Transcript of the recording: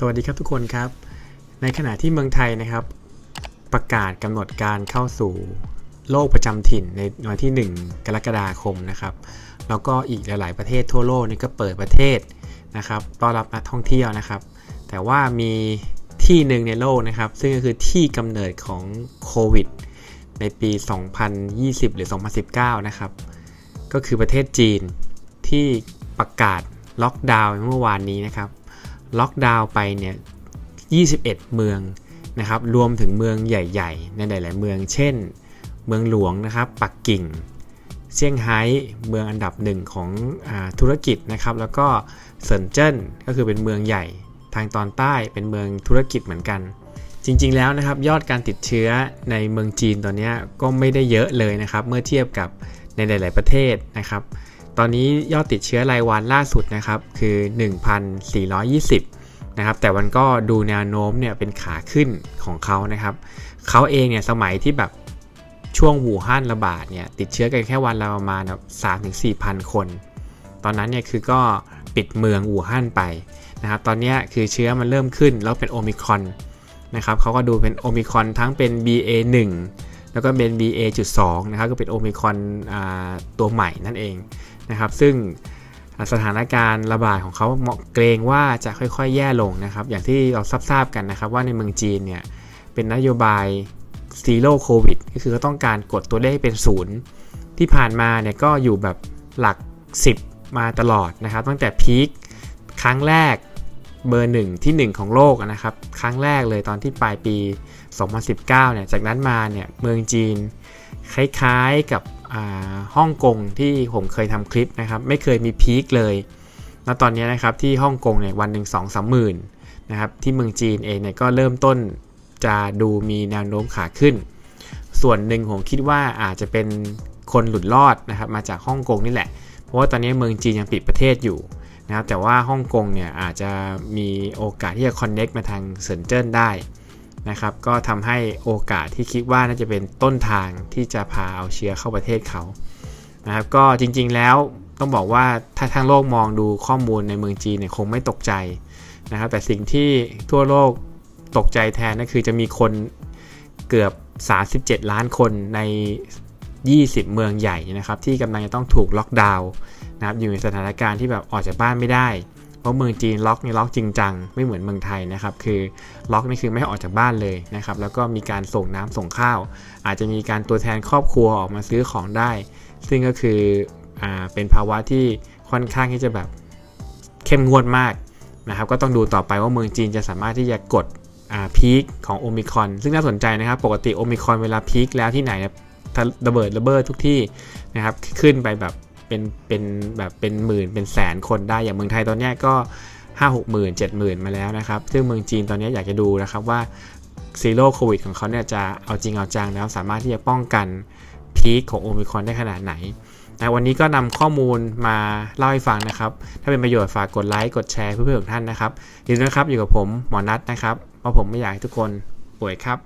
สวัสดีครับทุกคนครับ ในขณะที่เมืองไทยนะครับ ประกาศกำหนดการเข้าสู่โลกประจำถิ่นในวันที่ 1 กรกฎาคมนะครับ แล้วก็อีกหลาย ๆ ประเทศทั่วโลกนี่ก็เปิดประเทศนะครับต้อนรับนักท่องเที่ยวนะครับ แต่ว่ามีที่หนึ่งในโลกนะครับ ซึ่งก็คือที่กำเนิดของโควิดในปี 2020 หรือ 2019 นะครับ ก็คือประเทศจีนที่ประกาศล็อกดาวน์เมื่อวานนี้นะครับ ล็อกดาวน์ไปเนี่ย 21 เมืองนะครับ รวมถึงเมืองใหญ่ ๆ ในหลาย ๆ เมือง เช่น เมืองหลวงนะครับ ปักกิ่ง เซี่ยงไฮ้ เมืองอันดับหนึ่งของอธุรกิจนะครับ แล้วก็เซินเจิ้น ก็คือเป็นเมืองใหญ่ ทางตอนใต้ เป็นเมืองธุรกิจเหมือนกัน จริง ๆ แล้วนะครับ ยอดการติดเชื้อในเมืองจีนตอนนี้ก็ไม่ได้เยอะเลยนะครับ เมื่อเทียบกับในหลาย ๆ ประเทศนะครับ ตอนนี้ยอดติดเชื้อรายวันล่าสุดนะครับคือ 1,420นะครับแต่มันก็ดูแนวโน้มเนี่ยเป็นขาขึ้นของเขานะครับเขาเองเนี่ยสมัยที่แบบช่วงหูฮั่นระบาดเนี่ยติดเชื้อกันแค่วันละประมาณแบบ3ถึง4,000คน ตอนนั้นเนี่ยคือก็ปิดเมืองอู่ฮั่นไปนะครับตอนนี้คือเชื้อมันเริ่มขึ้นแล้วเป็นโอมิครอนนะครับเขาก็ดูเป็นโอมิครอนทั้งเป็น BA1 แล้วก็เป็น BA.2 นะครับก็เป็นโอมิครอนตัวใหม่นั่นเอง นะครับ ซึ่งสถานการณ์ระบาดของเขาเกรงว่าจะค่อยๆ แย่ลงนะครับ อย่างที่เราทราบๆกันนะครับ ว่าในเมืองจีนเนี่ยเป็นนโยบายซีโร่โควิดก็คือเขาต้องการกดตัวเลขเป็นศูนย์ที่ผ่านมาเนี่ยก็อยู่แบบหลัก 10 มาตลอดนะครับ ตั้งแต่พีคครั้งแรกเบอร์หนึ่งที่ 1 ของโลกนะครับ ครั้งแรกเลยตอนที่ปลายปี 2019 เนี่ย จากนั้นมาเนี่ยเมืองจีนคล้ายๆกับ ฮ่องกงที่ผมเคยทำคลิปนะครับ ไม่เคยมีพีคเลยแล้วตอนนี้นะครับที่ฮ่องกงเนี่ยวันหนึ่งสองสามหมื่นนะครับที่เมืองจีนเองเนี่ยก็เริ่มต้นจะดูมีแนวโน้มขาขึ้น ส่วนหนึ่งผมคิดว่าอาจจะเป็นคนหลุดรอดนะครับมาจากฮ่องกงนี่แหละ เพราะว่าตอนนี้เมืองจีนยังปิดประเทศอยู่นะครับแต่ว่าฮ่องกงเนี่ยอาจจะมีโอกาสที่จะคอนเน็กมาทางเซินเจิ้นได้ นะครับ ก็ทำให้โอกาสที่คิดว่าน่าจะเป็นต้นทางที่จะพาเอาเชื้อเข้าประเทศเขานะครับ ก็จริงๆแล้วต้องบอกว่าถ้าทั้งโลกมองดูข้อมูลในเมืองจีนเนี่ยคงไม่ตกใจนะครับ แต่สิ่งที่ทั่วโลกตกใจแทนก็คือจะมีคนเกือบ 37 ล้านคนใน 20 เมืองใหญ่นะครับ ที่กำลังจะต้องถูกล็อกดาวน์นะครับอยู่ในสถานการณ์ที่แบบออกจากบ้านไม่ได้ ราะเมืองจีนล็อกนี่ล็อกจริงจังไม่เหมือนเมืองไทยนะครับคือล็อกนี่คือไม่ให้ออกจากบ้านเลยนะครับแล้วก็มีการส่งน้ำส่งข้าว อาจจะมีการตัวแทนครอบครัวออกมาซื้อของได้ ซึ่งก็คืออ่าเป็นภาวะที่ค่อนข้างที่จะแบบเข้มงวดมากนะครับก็ต้องดูต่อไปว่าเมืองจีนจะสามารถที่จะกดพีคของโอมิคอนซึ่งน่าสนใจนะครับ ปกติโอมิคอนเวลาพีคแล้วที่ไหนระเบิดระเบิดทุกที่นะครับขึ้นไปแบบ เป็นเป็นแบบเป็นหมื่นเป็นแสนคนได้อย่างเมืองไทยตอนนี้ก็5 6หมื่น7หมื่นมาแล้วนะครับ ซึ่งเมืองจีนตอนนี้อยากจะดูนะครับว่าซีโร่โควิดของเขาเนี่ยจะเอาจริงเอาจังแล้วสามารถที่จะป้องกันพีคของโอมิคอนได้ขนาดไหนนะวันนี้ก็นำข้อมูลมาเล่าให้ฟังนะครับ ถ้าเป็นประโยชน์ฝากกดไลค์กดแชร์เพื่อนๆของท่านนะครับอย่าลืมนะครับอยู่กับผมหมอนัทนะครับ เพราะผมไม่อยากให้ทุกคนป่วยครับ